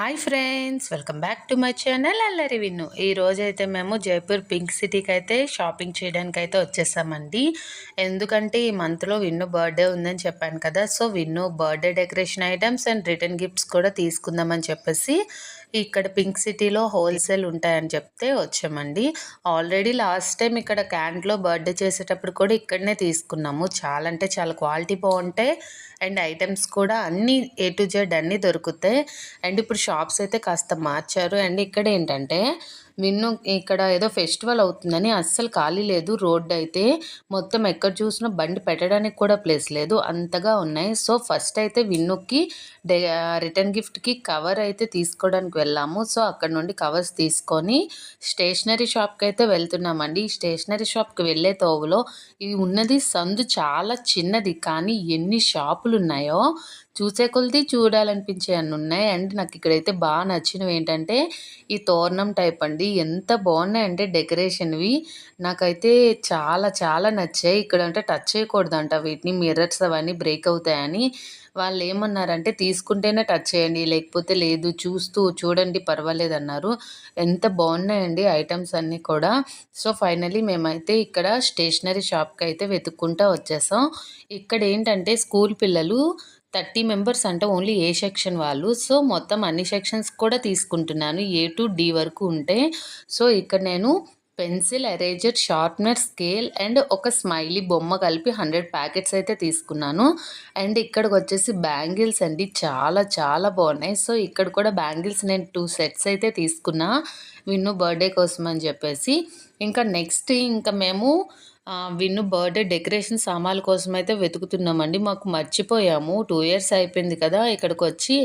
Hi friends welcome back to my channel Allari Vinnu. ఈ రోజైతే మేము జైపూర్ పింక్ సిటీకి అయితే షాపింగ్ చేయడానికి అయితే వచ్చేసామండి. ఎందుకంటే ఈ మంత్లో విన్ను బర్త్డే ఉందని చెప్పాను కదా so Vinnu birthday decoration items and return gifts కూడా తీసుకుందామని చెప్పేసి ఇక్కడ పింక్ సిటీలో హోల్సేల్ ఉంటాయని చెప్తే వచ్చామండి. ఆల్రెడీ లాస్ట్ టైం ఇక్కడ క్యాంట్లో బర్త్డే చేసేటప్పుడు కూడా ఇక్కడనే తీసుకున్నాము. చాలా అంటే చాలా క్వాలిటీ బాగుంటాయి. అండ్ ఐటమ్స్ కూడా అన్నీ ఏ టు జెడ్ అన్నీ దొరుకుతాయి. అండ్ ఇప్పుడు షాప్స్ అయితే కాస్త మార్చారు. అండ్ ఇక్కడ ఏంటంటే విన్ను ఇక్కడ ఏదో ఫెస్టివల్ అవుతుందని అస్సలు ఖాళీ లేదు. రోడ్డు అయితే మొత్తం ఎక్కడ చూసినా బండి పెట్టడానికి కూడా ప్లేస్ లేదు. అంతగా ఉన్నాయి. సో ఫస్ట్ అయితే విన్నుకి రిటర్న్ గిఫ్ట్కి కవర్ అయితే తీసుకోవడానికి వెళ్ళాము. సో అక్కడ నుండి కవర్స్ తీసుకొని స్టేషనరీ షాప్కి అయితే వెళ్తున్నామండి. ఈ స్టేషనరీ షాప్కి వెళ్ళే తోవులో ఇవి ఉన్నది సందు చాలా చిన్నది. కానీ ఎన్ని షాపులు ఉన్నాయో చూసే కొలిది చూడాలనిపించే అన్ని ఉన్నాయి. అండ్ నాకు ఇక్కడైతే బాగా నచ్చినవి ఏంటంటే ఈ తోరణం టైప్ అండి. ఎంత బాగున్నాయంటే డెకరేషన్వి. నాకైతే చాలా చాలా నచ్చాయి. ఇక్కడ అంటే టచ్ చేయకూడదంట. వీటిని మిర్రర్స్ అవన్నీ బ్రేక్ అవుతాయని. వాళ్ళు ఏమన్నారంటే తీసుకుంటేనే టచ్ చేయండి. లేకపోతే లేదు చూస్తూ చూడండి పర్వాలేదు అన్నారు. ఎంత బాగున్నాయండి ఐటమ్స్ అన్నీ కూడా. సో ఫైనలీ మేమైతే ఇక్కడ స్టేషనరీ షాప్కి అయితే వెతుక్కుంటూ వచ్చేసాం. ఇక్కడ ఏంటంటే స్కూల్ పిల్లలు థర్టీ మెంబర్స్ అంటే ఓన్లీ ఏ సెక్షన్ వాళ్ళు. సో మొత్తం అన్ని సెక్షన్స్ కూడా తీసుకుంటున్నాను. ఏ టు డి వరకు ఉంటే. సో ఇక్కడ నేను pencil eraser sharpener scale and ఒక స్మైలీ బొమ్మ కలిపి హండ్రెడ్ ప్యాకెట్స్ అయితే తీసుకున్నాను. అండ్ ఇక్కడికి వచ్చేసి బ్యాంగిల్స్ అండి. చాలా చాలా బాగున్నాయి. సో ఇక్కడ కూడా బ్యాంగిల్స్ నేను టూ సెట్స్ అయితే తీసుకున్నా. విన్ను బర్త్డే కోసం అని చెప్పేసి. ఇంకా నెక్స్ట్ ఇంకా మేము విన్ను బర్త్డే డెకరేషన్ సామాన్ల కోసం అయితే వెతుకుతున్నామండి. మాకు మర్చిపోయాము. టూ ఇయర్స్ అయిపోయింది కదా ఇక్కడికి వచ్చి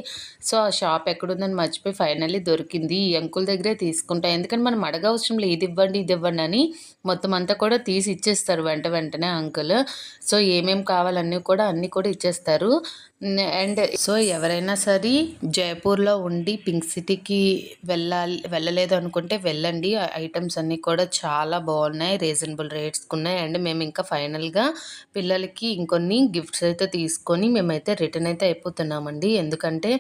సో ఆ షాప్ ఎక్కడుందని మర్చిపోయి ఫైనల్లీ దొరికింది. ఈ అంకుల్ దగ్గరే తీసుకుంటాం. ఎందుకంటే మనం అడగవసరం లేదు. ఇది ఇవ్వండి ఇది ఇవ్వండి అని మొత్తం అంతా కూడా తీసి ఇచ్చేస్తారు వెంట వెంటనే అంకుల్. సో ఏమేమి కావాలన్నీ కూడా అన్నీ కూడా ఇచ్చేస్తారు. అండ్ సో ఎవరైనా సరే జైపూర్లో ఉండి పింక్ సిటీకి వెళ్ళాలి వెళ్ళలేదు అనుకుంటే వెళ్ళండి. ఐటమ్స్ అన్నీ కూడా చాలా బాగున్నాయి రీజనబుల్ రేట్స్కి ఉన్నాయి. అండ్ మేము ఇంకా ఫైనల్గా పిల్లలకి ఇంకొన్ని గిఫ్ట్స్ అయితే తీసుకొని మేమైతే రిటర్న్ అయితే అయిపోతున్నామండి. ఎందుకంటే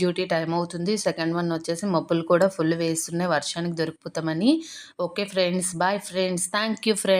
డ్యూటీ టైం అవుతుంది సెకండ్ వన్ వచ్చేసి మబ్బులు కూడా ఫుల్ వేస్తున్నాయి వర్షానికి దొరికిపోతామని. Okay friends bye friends thank you friends.